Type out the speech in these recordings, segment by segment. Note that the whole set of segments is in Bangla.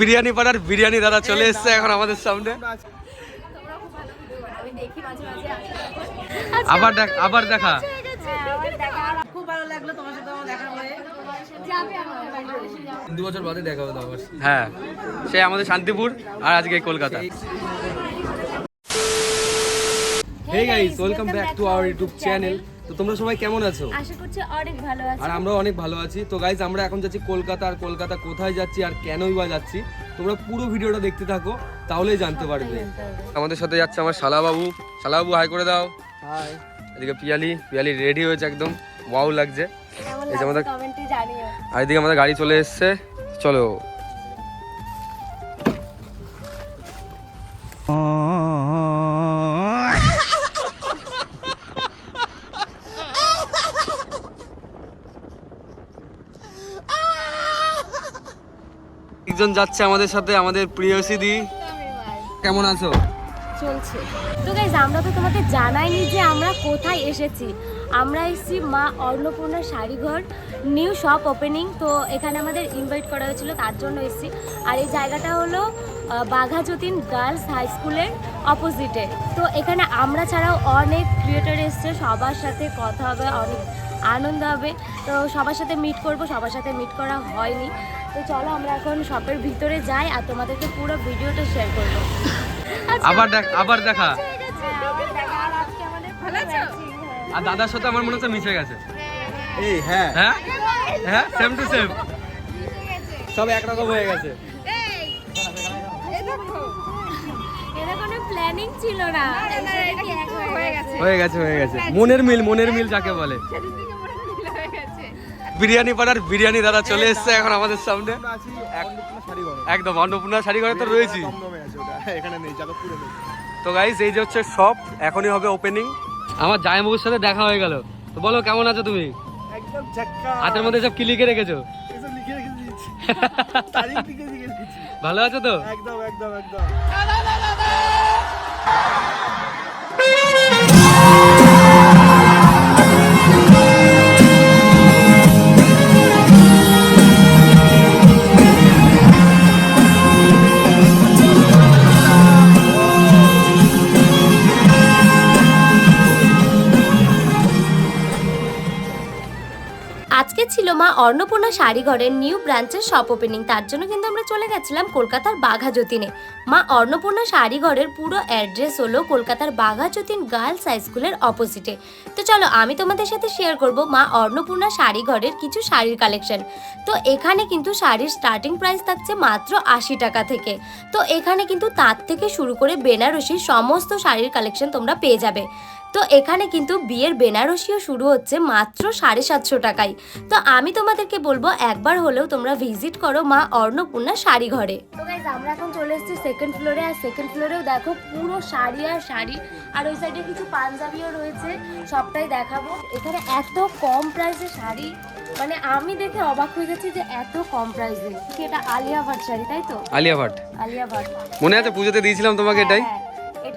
বিরিয়ানি পাড়ার বিরিয়ানি দাদা চলে এসছে এখন আমাদের সামনে। তোমরা খুব ভালো ভিডিও বানাও। আমি দেখি মাঝে মাঝে আবার দেখ আবার দেখা। হ্যাঁ, খুব ভালো লাগল তোমার সাথে আমার হয়ে। দু বছর বাদে দেখা হলো আবার। হ্যাঁ সে আমাদের শান্তিপুর আর আজকে Kolkata. Hey guys welcome back to our YouTube channel তো তোমরা সবাই কেমন আছো? আশা করছি অনেক ভালো আছে। আর আমরাও অনেক ভালো আছি। তো গাইজ আমরা এখন যাচ্ছি কলকাতা আর কলকাতা কোথায় যাচ্ছি আর কেনই বা যাচ্ছি তোমরা পুরো ভিডিওটা দেখতে থাকো তাহলেই জানতে পারবে। আমাদের সাথে যাচ্ছে আমার শালাবাবু। শালাবাবু হাই করে দাও। হাই এদিকে পিয়ালি পিয়ালি রেডি হয়েছে একদম। ওয়াও লাগছে। এই যে আমাদের কমেন্টে জানিও। আর এদিকে আমাদের গাড়ি চলে এসছে। চলো। একজন যাচ্ছে আমাদের সাথে, আমাদের প্রিয়সী দি কেমন আছো? চলছে। তো গাইজ আমরা তো তোমাদের জানাইনি যে আমরা কোথায় এসেছি। আমরা এসেছি Maa Annapurna Sharighar new shop opening তো এখানে আমাদের ইনভাইট করা হয়েছিল, তার জন্য এসেছি। আর এই জায়গাটা হলো বাঘাযতীন গার্লস হাই স্কুলের অপোজিটে তো এখানে আমরা ছাড়াও অনেক ক্রিয়েটার এসছে, সবার সাথে কথা হবে, অনেক আনন্দ হবে। তো সবার সাথে মিট করব সবার সাথে মিট করা হয়নি। তো চলো আমরা এখন শপের ভিতরে যাই আর তোমাদেরকে পুরো ভিডিওটা শেয়ার করব। আবার দেখ আবার দেখা। আর দাদার সাথে আমার মনে হচ্ছে মিশে গেছে। এই হ্যাঁ। হ্যাঁ? হ্যাঁ সেম টু সেম সব একরকম হয়ে গেছে। প্ল্যানিং ছিল না। হয়ে গেছে। হয়ে গেছে হয়ে গেছে। মনের মিল মনের মিল যাকে বলে। বিরিয়ানি পাড়ার বিরিয়ানি দাদা চলে এসছে এখন আমাদের সামনে। একদম অন্নপূর্ণা শাড়ি ঘরে তো রয়েছি। নেই তো গাইস এই যে হচ্ছে শপ এখনই হবে ওপেনিং আমার জায়মাবুর সাথে দেখা হয়ে গেল। তো বলো কেমন আছো তুমি? হাতের মধ্যে সব কি লিখে রেখেছো? এসব লিখে রেখে দিয়েছি। তারিখ লিখে লিখে দিয়েছি। ভালো আছো তো? একদম একদম একদম। মা অন্নপূর্ণা শাড়িঘরের নিউ ব্রাঞ্চের শপ ওপেনিং তার জন্য কিন্তু আমরা চলে গেছিলাম কলকাতার বাঘাযতীনে। মা অন্নপূর্ণা শাড়িঘরের পুরো অ্যাড্রেস হলো কলকাতার বাঘাযতীন গার্লস হাই স্কুলের অপোজিটে তো চলো, আমি তোমাদের সাথে শেয়ার করব মা অন্নপূর্ণা শাড়িঘরের কিছু শাড়ির কালেকশন তো এখানে কিন্তু শাড়ির স্টার্টিং প্রাইস থাকছে মাত্র আশি টাকা থেকে। তো এখানে কিন্তু তার থেকে শুরু করে বেনারসির সমস্ত শাড়ির কালেকশন তোমরা পেয়ে যাবে। তো এখানে কিন্তু বিয়ের বেনারসিও শুরু হচ্ছে মাত্র সাড়ে সাতশো টাকায়। তো আমি তোমাদেরকে বলব একবার হলেও তোমরা ভিজিট করো মা অন্নপূর্ণা শাড়ি ঘরে। তো গাইজ আমরা এখন চলে এসেছি সেকেন্ড ফ্লোরে আর সেকেন্ড ফ্লোরেও দেখো পুরো শাড়ি আর শাড়ি। আর ওই সাইডে কিছু পাঞ্জাবিও রয়েছে সবটাই দেখাবো। এখানে এত কম প্রাইসে শাড়ি। মানে আমি দেখে অবাক হয়ে গেছি যে এত কম প্রাইসে কি এটা আলিয়া ভাট শাড়ি তাই তো? আলিয়া ভাট। আলিয়া ভাট। মনে আছে পুজোতে দিয়েছিলাম তোমাকে এটাই? হ্যাঁ,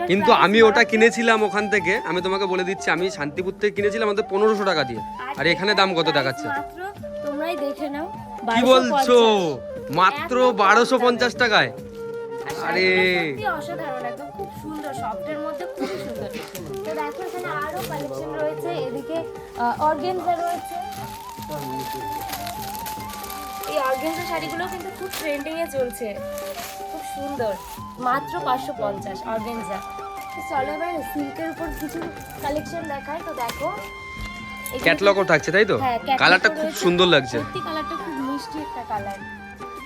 কিন্তু আমি ওটা কিনেছিলাম ওখান থেকে আমি তোমাকে বলে দিচ্ছি আমি শান্তিপুর থেকে কিনেছিলাম আমাদের পনেরোশো টাকা দিয়ে। আর এখানে দাম কত দেখাচ্ছে? তোমরাই দেখে নাও কি বলছো? মাত্র বারোশো পঞ্চাশ টাকায়? আরে। অসাধারণ একদম খুব সুন্দর সফটের মধ্যে খুব সুন্দর। তো দেখো এখানে আরও কালেকশন রয়েছে এদিকে অর্গেনজা রয়েছে। এই অর্গেনজা শাড়িগুলো কিন্তু খুব ট্রেন্ডিং এ চলছে। সুন্দর। মাত্র পাঁচশো পঞ্চাশ অর্গেনজা। চলো এবার সিল্কের উপর কিছু কালেকশন দেখায় তো দেখো। ক্যাটলগও থাকছে তাই তো? হ্যাঁ, কালারটা খুব সুন্দর লাগছে। সত্যি কালারটা খুব মিষ্টি একটা কালার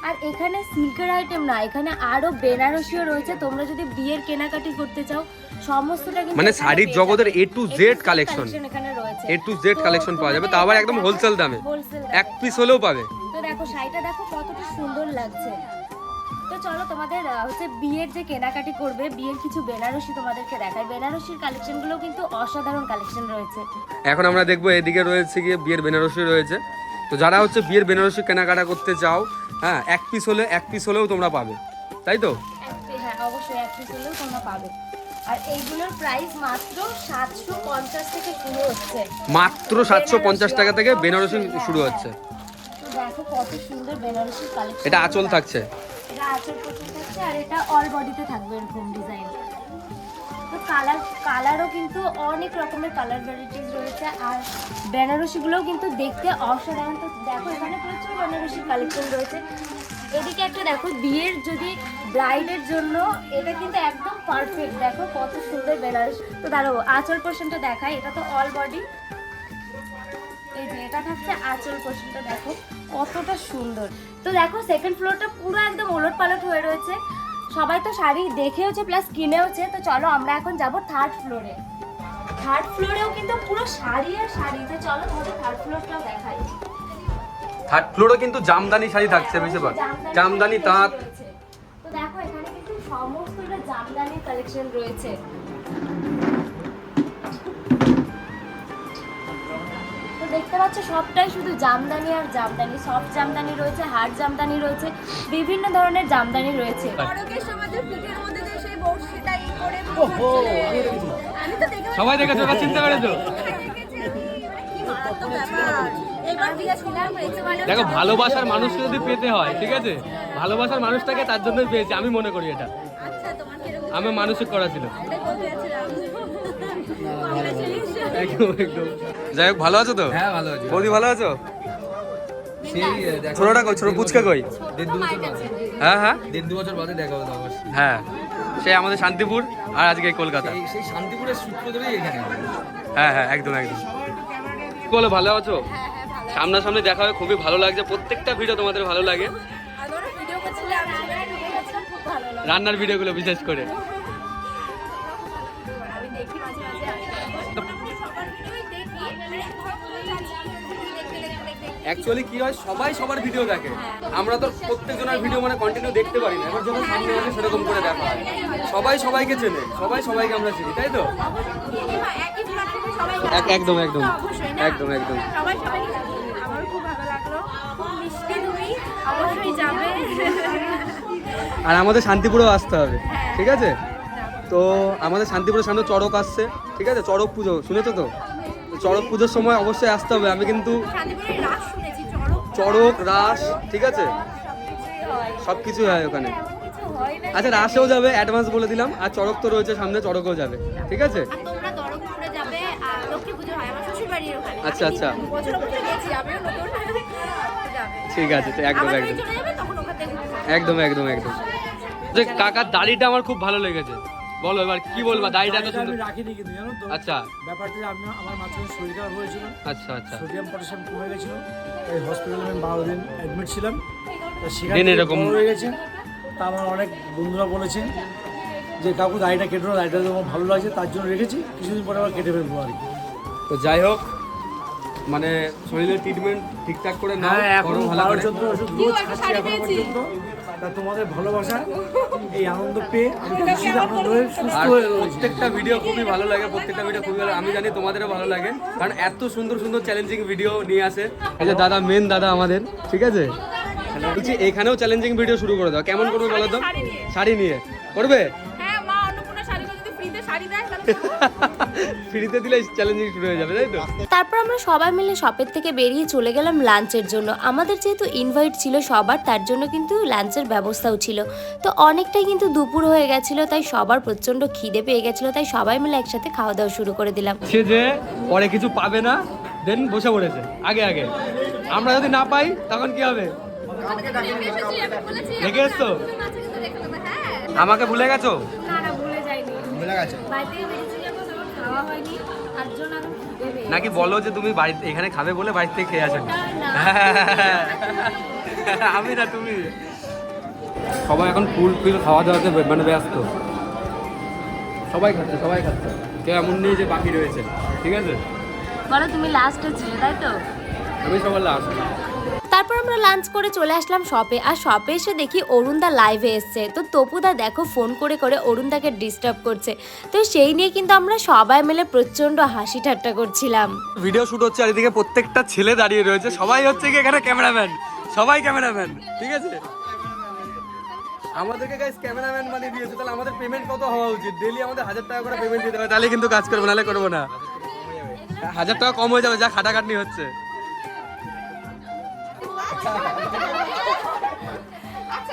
আর এখানে সিল্কের আইটেম না এখানে আরও বেনারসিও রয়েছে। তোমরা যদি বিয়ের কেনাকাটি করতে চাও সমস্তটা কিন্তু মানে শাড়ির জগতের। A to Z collection। এখানে রয়েছে। এ টু জেড কালেকশন পাওয়া যাবে। তা আবার একদম হোলসেল দামে। এক পিস হলেও পাবে। তো দেখো শাড়িটা দেখো কতটা সুন্দর লাগছে। তো চলো তোমাদের হচ্ছে বিয়ের যে কেনাকাটি করবে বিয়ের কিছু বেনারসি তোমাদেরকে দেখায় বেনারসির কালেকশনগুলো কিন্তু অসাধারণ কালেকশন রয়েছে। এখন আমরা দেখব এদিকে রয়েছে গিয়ে বিয়ের বেনারসি রয়েছে। তো যারা হচ্ছে বিয়ের বেনারসি কেনাকাটা করতে চাও হ্যাঁ এক পিস হলে এক পিস হলেও তোমরা পাবে। তাই তো? হ্যাঁ অবশ্যই এক পিস হলেও তোমরা পাবে। আর এইগুলোর প্রাইস মাত্র সাতশো পঞ্চাশ থেকে শুরু হচ্ছে। মাত্র সাতশো পঞ্চাশ টাকা থেকে বেনারসি শুরু হচ্ছে। দেখো কত সুন্দর বেনারসি কালেকশন এটা আঁচল থাকছে। এটা আঁচল থাকছে, আর এটা অল বডিতে থাকবে এরকম ডিজাইন তো কালার কালারও কিন্তু অনেক রকমের কালার ভ্যারাইটিস রয়েছে, আর বেনারসিগুলোও কিন্তু দেখতে অসাধারণ। দেখো, এখানে প্রচুর বেনারসি কালেকশন রয়েছে। এদিকে একটা দেখো, বিয়ের যদি ব্রাইডের জন্য, এটা কিন্তু একদম পারফেক্ট দেখো কত সুন্দর বেনারসি। তো দাঁড়াও আঁচল পোর্শনটা দেখায় এটা তো অল বডি এই যে এটা থাকছে আঁচল পোর্শনটা দেখো কতটা সুন্দর। তো দেখো সেকেন্ড ফ্লোরটা পুরো একদম ওলট পালট হয়ে রয়েছে। সবাই তো শাড়ি দেখেওছে প্লাস কিনেওছে তো চলো আমরা এখন যাব থার্ড ফ্লোরে থার্ড ফ্লোরেও কিন্তু পুরো শাড়ি আর শাড়ি। তো চলো তোমাদের থার্ড ফ্লোরটাও দেখাই। থার্ড ফ্লোরে কিন্তু জামদানি শাড়ি থাকছে বেশিরভাগ। জামদানি তাঁত। তো দেখো এখানে কিন্তু সমস্ত জামদানি কালেকশন রয়েছে। দেখতে পাচ্ছ সবটাই শুধু জামদানি আর জামদানি। সফট জামদানি রয়েছে হার্ড জামদানি রয়েছে বিভিন্ন ধরনের জামদানি রয়েছে। চড়কের সময় যে পিঠের মধ্যে যে সেই বড়শিটা ই করে আমি তো দেখে সবাই দেখেছ এবার চিনতে রেখে মানে দেখো ভালোবাসার মানুষকে যদি পেতে হয় ঠিক আছে? ভালোবাসার মানুষটাকে তার জন্যই পেয়েছি আমি মনে করি এটা। আচ্ছা তোমার আমি মানসিক করা ছিল এটাই বলতে যাচ্ছিলাম Congratulations. একদম একদম যাই হোক ভালো আছো তো? হ্যাঁ ভালো আছি। বৌদি ভালো আছো? ছোটটা কই? ছোট পুচকা কই? হ্যাঁ হ্যাঁ? দেড় দু বছর বাদে দেখা আমার হ্যাঁ সে আমাদের শান্তিপুর আর আজকে কলকাতা। সেই শান্তিপুরের সূত্র ধরেই এখানে হ্যাঁ হ্যাঁ একদম একদম। বলো ভালো আছো? সামনাসামনি দেখা হয় খুবই ভালো লাগছে। প্রত্যেকটা ভিডিও তোমাদের ভালো লাগে। রান্নার ভিডিওগুলো বিশেষ করে। অ্যাকচুয়ালি কি হয় সবাই সবার ভিডিও দেখে। আমরা তো প্রত্যেকজনের ভিডিও মানে কন্টিনিউ দেখতে পারি না। এবার যখন সামনে আসে সেরকম করে দেখা হয়। সবাই সবাইকে চেনে সবাই সবাইকে আমরা চিনি তাই তো? একদম, একদম। একদম, একদম। সবাই সবাইকে জানে। খুব ভালো লাগল মিষ্টি তুমি অবশ্যই যাবে আর আমাদের শান্তিপুরেও আসতে হবে ঠিক আছে? তো আমাদের শান্তিপুরের সামনে চড়ক আসছে ঠিক আছে? চড়ক পুজো শুনেছো তো তো? চড়ক পুজোর সময় অবশ্যই আসতে হবে। আমি কিন্তু চড়ক রাস ঠিক আছে? সব হয় ওখানে। কিছু হয় না আচ্ছা রাসেও যাবে অ্যাডভান্স বলে দিলাম। আর চড়ক তো রয়েছে সামনে চড়কও যাবে। ঠিক আছে? ওখানে। আচ্ছা, আচ্ছা। ঠিক আছে তো একদম একদম। ওখান। একদম একদম একদম। যে কাকার দাড়িটা আমার খুব ভালো লেগেছে। বলো এবার কি বলবা? দাড়িটা তো সুন্দর। আমি রাখিনি কিন্তু জানো তো? আচ্ছা। ব্যাপারটা যে আমি আমার মাঝখানে শরীর খারাপ হয়েছিল। আচ্ছা আচ্ছা। সোডিয়াম পটাশিয়াম কমে গেছিল। এই হসপিটালে আমি বারো দিন অ্যাডমিট ছিলাম। তো সেখান দিন এরকম- হয়ে গেছে। তা আমার অনেক বন্ধুরা বলেছে যে কাকু দাড়িটা কেটে দাড়িটা তোমার ভালো লাগছে তার জন্য রেখেছি। কিছুদিন পরে আবার কেটে ফেলব আর কি। তো যাই হোক মানে শরীরের ট্রিটমেন্ট ঠিকঠাক করে নাও হ্যাঁ এখন ভালো বারো করে। চোদ্দ ওষুধ রোজ খাচ্ছি এখনও পর্যন্ত। তা তোমাদের ভালোবাসা এই আনন্দ পেয়ে আমি আনন্দ হয়ে সুস্থ হয়ে প্রত্যেকটা ভিডিও খুবই ভালো লাগে প্রত্যেকটা ভিডিও খুবই ভালো আমি জানি তোমাদেরও ভালো লাগে কারণ এত সুন্দর সুন্দর চ্যালেঞ্জিং ভিডিও নিয়ে আসে। এই যে দাদা মেন দাদা আমাদের ঠিক আছে? বলছি এখানেও চ্যালেঞ্জিং ভিডিও শুরু করে দাও। কেমন করবে বলো তো? শাড়ি নিয়ে। করবে? ফ্রিতে দিলে চ্যালেঞ্জিং শুরু হয়ে যাবে তাই তো? তারপর আমরা সবাই মিলে শপের থেকে বেরিয়ে চলে গেলাম লাঞ্চের জন্য। আমাদের যেহেতু ইনভাইট ছিল সবার তার জন্য কিন্তু লাঞ্চের ব্যবস্থাও ছিল। তো অনেকটাই কিন্তু দুপুর হয়ে গেছিল তাই সবার প্রচণ্ড খিদে পেয়ে গেছিল তাই সবাই মিলে একসাথে খাওয়া দাওয়া শুরু করে দিলাম। সে যে পরে কিছু পাবে না দেন বসে পড়েছে আগে আগে। আমরা যদি না পাই তখন কি হবে? রেখে এসছো আমাকে ভুলে গেছো? নাকি বলো যে তুমি বাড়িতে এখানে খাবে বলে বাড়ি থেকে খেয়ে আসো। আমি না তুমি। সবাই এখন ফুল ফুল খাওয়া দাওয়াতে মানে ব্যস্ত। সবাই খাচ্ছে সবাই খাচ্ছে। কেউ এমন নেই যে বাকি রয়েছে ঠিক আছে? বলো তুমি লাস্টে ছিলে তাই তো? আমি সবার লাস্ট তারপর আমরা লাঞ্চ করে চলে আসলাম শপে আর শপে এসে দেখি অরুণদা লাইভে এসছে। তো তপুদা দেখো ফোন করে করে অরুণদাকে ডিস্টার্ব করছে। তো সেই নিয়ে কিন্তু আমরা সবাই মিলে প্রচণ্ড হাসি ঠাট্টা করছিলাম। ভিডিও শুট হচ্ছে আর এদিকে প্রত্যেকটা ছেলে দাঁড়িয়ে রয়েছে। সবাই হচ্ছে কি এখানে ক্যামেরাম্যান সবাই ক্যামেরাম্যান ঠিক আছে? আমাদেরকে গাইস ক্যামেরাম্যান বানিয়ে দিয়েছে। তাহলে আমাদের পেমেন্ট কত হওয়া উচিত? ডেলি আমাদের হাজার টাকা করে পেমেন্ট দিতে হবে তাহলে কিন্তু কাজ করব, নাহলে করব না। হাজার টাকা কম হয়ে যাবে, যা খাটাখাটনি হচ্ছে। আচ্ছা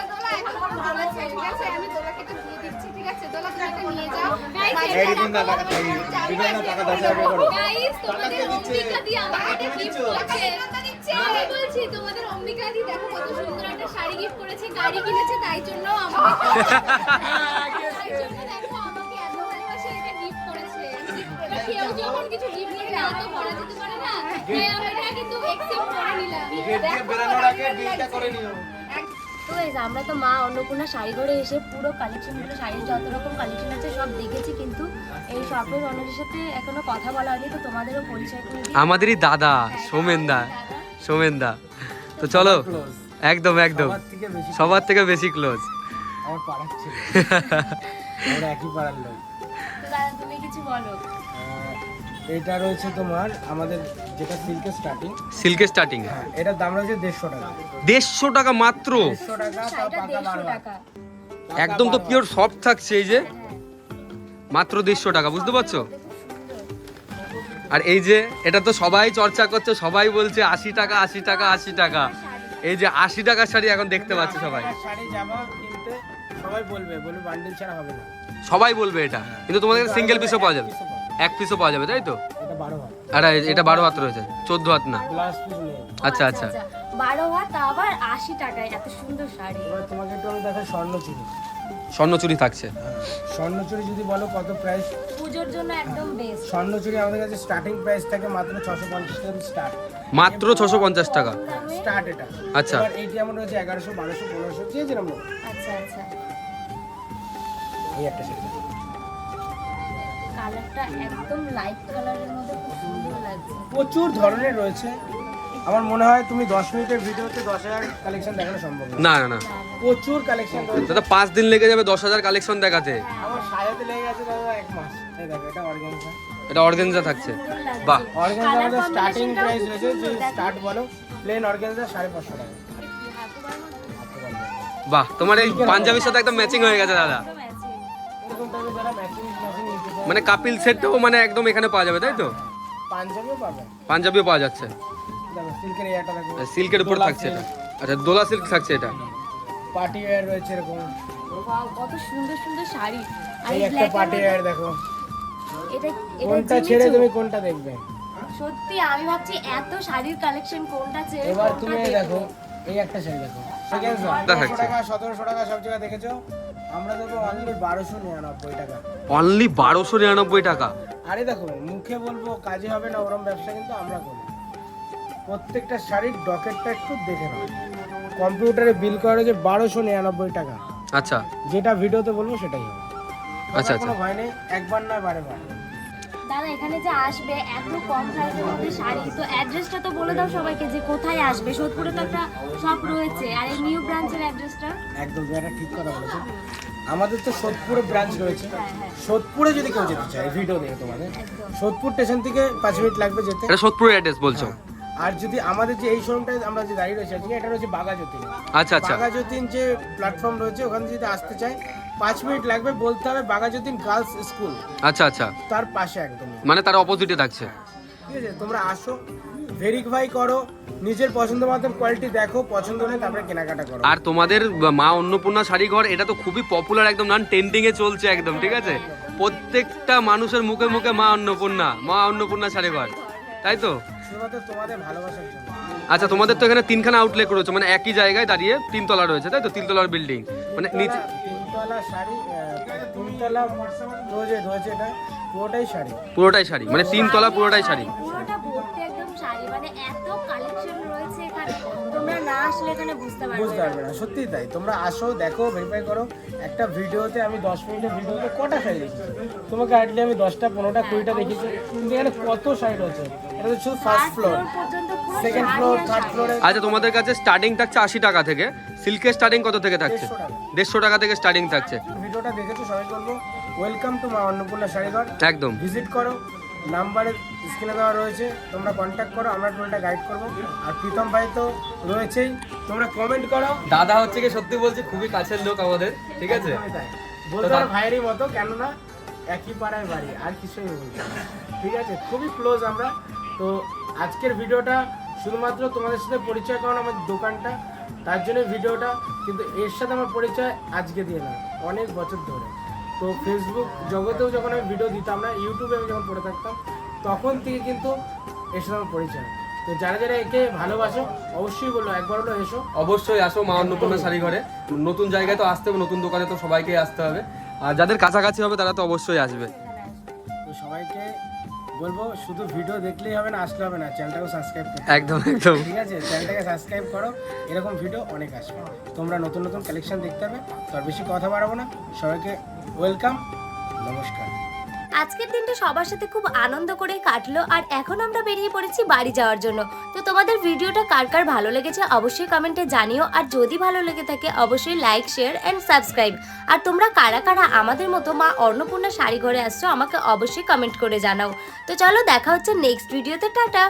দোলা বলেছে তোমাদের অম্বিকা দি কত সুন্দর শাড়ি গিফট করেছে গাড়ি কিনেছে তাই জন্য আমাকে কিছু গিফট আমরা তো মা অন্নপূর্ণা শাড়ি ঘরে এসে পুরো কালেকশনগুলো শাড়ির যত রকম কালেকশন আছে সব দেখেছি কিন্তু এই শপের সাথে এখনও কথা বলা হয়নি তো তোমাদেরও পরিচয় করে আমাদেরই দাদা সোমেন দা সোমেন দা তো চলো একদম একদম। সবার থেকে বেশি সবার থেকে বেশি ক্লোজ আমার পাড়ার ছিল। আমরা একই পাড়ার লোক। তো দাদা তুমি কিছু বলো। এটা রয়েছে তোমার আমাদের যেটা সিল্কের স্টার্টিং সিল্কের স্টার্টিং হ্যাঁ এটার দাম রয়েছে দেড়শো টাকা। দেড়শো টাকা মাত্র? দেড়শো টাকা পাকা টাকা। একদম তো পিওর সফট থাকছে এই যে। মাত্র দেড়শো টাকা বুঝতে পারছ? আর এই যে এটা তো সবাই চর্চা করছে সবাই বলছে আশি টাকা আশি টাকা আশি টাকা। এই যে আশি টাকার শাড়ি এখন দেখতে পাচ্ছে সবাই। শাড়ি যাবা কিনতে সবাই বলবে বলবে বান্ডিল ছাড়া হবে না। সবাই বলবে এটা কিন্তু তোমাদের সিঙ্গেল পিসও পাওয়া যাবে। এক পিসও পাওয়া যাবে তাই তো? এটা আর এটা বারো হাত রয়েছে চোদ্দ হাত না? নেই। আচ্ছা আচ্ছা। বারো হাত আবার আশি টাকায় এত সুন্দর শাড়ি। তোমাকে একটু আমি স্বর্ণচুরি। স্বর্ণচুরি থাকছে। স্বর্ণচুরি যদি বলো কত প্রাইস পুজোর জন্য একদম বেস্ট স্বর্ণচুরি আমাদের কাছে স্টার্টিং প্রাইস থাকে মাত্র ছশো পঞ্চাশ টাকা স্টার্ট মাত্র ছশো পঞ্চাশ টাকা? স্টার্ট এটা। আচ্ছা। এবার এইটি আমার রয়েছে এগারোশো বারোশো পনেরোশো যে যেরকম আচ্ছা আচ্ছা। এই একটা শাড়ি কালারটা একদম লাইট কালারের মধ্যে খুব সুন্দর লাগছে। প্রচুর ধরনের রয়েছে। আমার মনে হয় তুমি দশ মিনিটের ভিডিওতে দশ হাজার কালেকশন দেখানো সম্ভব না না না। প্রচুর কালেকশন রয়েছে। দাদা পাঁচ দিন লেগে যাবে দশ হাজার কালেকশন দেখাতে। আমার সাজাতে লেগে গেছে দাদা এক মাস। এই দেখো এটা অর্গানজা এটা অর্গেনজা থাকছে। বাহ। অর্গানজা আমাদের স্টার্টিং প্রাইস রয়েছে যে স্টার্ট বলো প্লেন অর্গানজা সাড়ে পাঁচশো টাকা। বাহ তোমার এই পাঞ্জাবির সাথে একদম ম্যাচিং হয়ে গেছে দাদা। এরকম টাইপের যারা ম্যাচিং ম্যাচিং মানে কাপিল সেটটাও মানে একদম এখানে পাওয়া যাবে তাই তো? পাঞ্জাবিও পাবেন পাঞ্জাবিও পাওয়া যাচ্ছে। সিল্কের একটা সিল্কের উপর থাকছে এটা। আচ্ছা দোলা সিল্ক থাকছে এটা? পার্টি ওয়্যার রয়েছে এরকম। কত সুন্দর সুন্দর শাড়ি। আর একটা পার্টি ওয়্যার দেখো। এটা এটা কোনটা ছেড়ে তুমি কোনটা দেখবে? সত্যি আমি ভাবছি এত শাড়ির কালেকশন কোনটা ছেড়ে এবার তুমি দেখো এই একটা শাড়ি দেখো। সেকেন্ড এটা থাকছে। টাকা সতেরোশো টাকা সব জায়গায় দেখেছ? আমরা দেবো অনলি বারোশো নিরানব্বই টাকা। অনলি বারোশো নিরানব্বই টাকা? আরে দেখো মুখে বলব কাজে হবে না ওরম ব্যবসা কিন্তু আমরা করি প্রত্যেকটা শাড়ির ডকেটটা একটু দেখে নাও। কম্পিউটারে বিল করা যে বারোশো নিরানব্বই টাকা। আচ্ছা। যেটা ভিডিওতে বলব সেটাই হবে। আচ্ছা, আচ্ছা। ভয় নেই একবার নয় বারে বার। দাদা এখানে যে আসবে এত কম প্রাইসের মধ্যে শাড়ি তো অ্যাড্রেসটা তো বলে দাও সবাইকে যে কোথায় আসবে। সোদপুরে তো একটা শপ রয়েছে। আর এই নিউ ব্রাঞ্চের অ্যাড্রেসটা একদম তুমি ঠিক কথা বলেছ। আমাদের তো সোদপুরে ব্রাঞ্চ রয়েছে। সোদপুরে যদি কেউ যেতে চায় ভিডিও দেখে তোমাদের। সোদপুর স্টেশন থেকে পাঁচ মিনিট লাগবে যেতে। এটা সোদপুরের অ্যাড্রেস বলছো? আর যদি আমাদের যে এই শোরুমটায় আমরা যে দাঁড়িয়ে রয়েছে আজকে এটা রয়েছে বাগাজতীন আচ্ছা আচ্ছা। বাগাজতীন যে প্ল্যাটফর্ম রয়েছে ওখানে যদি আসতে চায় পাঁচ মিনিট লাগবে বলতে হবে বাগাজতীন গার্লস স্কুল আচ্ছা আচ্ছা। তার পাশে একদম। মানে তার অপোজিটে থাকছে। ঠিক আছে তোমরা আসো ভেরিফাই করো নিজের পছন্দ মতন কোয়ালিটি দেখো পছন্দ হলে তারপরে কেনাকাটা করো। আর তোমাদের মা অন্নপূর্ণা শাড়ি ঘর এটা তো খুবই পপুলার একদম নান ট্রেন্ডিং এ চলছে একদম ঠিক আছে? প্রত্যেকটা মানুষের মুখে মুখে মা অন্নপূর্ণা মা অন্নপূর্ণা শাড়ি ঘর তাই তো? তোমাদের ভালোবাসার জন্য। আচ্ছা তোমাদের তো এখানে তিনখানা আউটলেট রয়েছে মানে একই জায়গায় দাঁড়িয়ে তিনতলা রয়েছে তাই তো? তিনতলার বিল্ডিং মানে নিচে তিনতলা শাড়ি তিনতলা রয়েছে রয়েছে এটা পুরোটাই শাড়ি। পুরোটাই শাড়ি মানে তিনতলা পুরোটাই শাড়ি। পুরোটা ভর্তি একদম শাড়ি মানে এত কালেকশন রয়েছে এখানে তোমরা না আসলে এখানে বুঝতে পারবে বুঝতে পারবে না সত্যিই তাই। তোমরা আসো দেখো ভেরিফাই করো। একটা ভিডিওতে আমি দশ মিনিটের ভিডিওতে কটা শাড়ি দেখেছি? তোমাকে আইডলি আমি দশটা পনেরোটা কুড়িটা দেখেছি কিন্তু এখানে কত শাড়ি রয়েছে? এটা first floor second floor third ফ্লোরে আচ্ছা তোমাদের কাছে স্টার্টিং থাকছে আশি টাকা থেকে। সিল্কের স্টার্টিং কত থেকে থাকছে? দেড়শো টাকা। থেকে স্টার্টিং থাকছে। ভিডিওটা দেখেছ সবাই বলব। ওয়েলকাম টু মা অন্নপূর্ণা শাড়িঘর একদম। ভিজিট করো। নাম্বারে স্ক্রিনে দেওয়া রয়েছে। তোমরা কন্ট্যাক্ট করো আমরা টোলটা গাইড করব। আর প্রীতম ভাই তো রয়েছেই। তোমরা কমেন্ট করো। দাদা হচ্ছে কি সত্যি বলছি খুবই কাছের লোক আমাদের ঠিক আছে। বলতে ভাইয়েরই মতো কেননা একই পাড়ায় বাড়ি আর কিছুই ঠিক আছে? খুবই ক্লোজ আমরা। তো আজকের ভিডিওটা শুধুমাত্র তোমাদের সাথে পরিচয় করানো আমার দোকানটা তার জন্য ভিডিওটা কিন্তু এর সাথে আমার পরিচয় আজকে দিয়ে না অনেক বছর ধরে। তো ফেসবুক জগতেও যখন আমি ভিডিও দিতাম না ইউটিউবে আমি যখন পড়ে থাকতাম তখন থেকে কিন্তু এর সাথে আমার পরিচয়। তো যারা যারা একে ভালোবাসো অবশ্যই বলল একবার হলো এসো। অবশ্যই আসো মা অন্নপূর্ণা শাড়ি ঘরে। নতুন জায়গায় তো আসতে হবে নতুন দোকানে তো সবাইকে আসতে হবে। আর যাদের কাছাকাছি হবে তারা তো অবশ্যই আসবে। তো সবাইকে বলব শুধু ভিডিও দেখলেই হবে না আসলে হবে না চ্যানেলটাকে সাবস্ক্রাইব করো একদম একদম। ঠিক আছে? চ্যানেলটাকে সাবস্ক্রাইব করো এরকম ভিডিও অনেক আসবে। তোমরা নতুন নতুন কালেকশন দেখতে হবে তো আর বেশি কথা বাড়াবো না। সবাইকে ওয়েলকাম নমস্কার। আজকের দিনটা সবার সাথে খুব আনন্দ করে কাটলো আর এখন আমরা বেরিয়ে পড়েছি বাড়ি যাওয়ার জন্য। তো তোমাদের ভিডিওটা কার কার ভালো লেগেছে অবশ্যই কমেন্টে জানিও। আর যদি ভালো লেগে থাকে অবশ্যই লাইক শেয়ার অ্যান্ড সাবস্ক্রাইব আর তোমরা কারা কারা আমাদের মতো মা অন্নপূর্ণা শাড়ি ঘরে আসছো আমাকে অবশ্যই কমেন্ট করে জানাও। তো চলো দেখা হচ্ছে নেক্সট ভিডিওতে টাটা!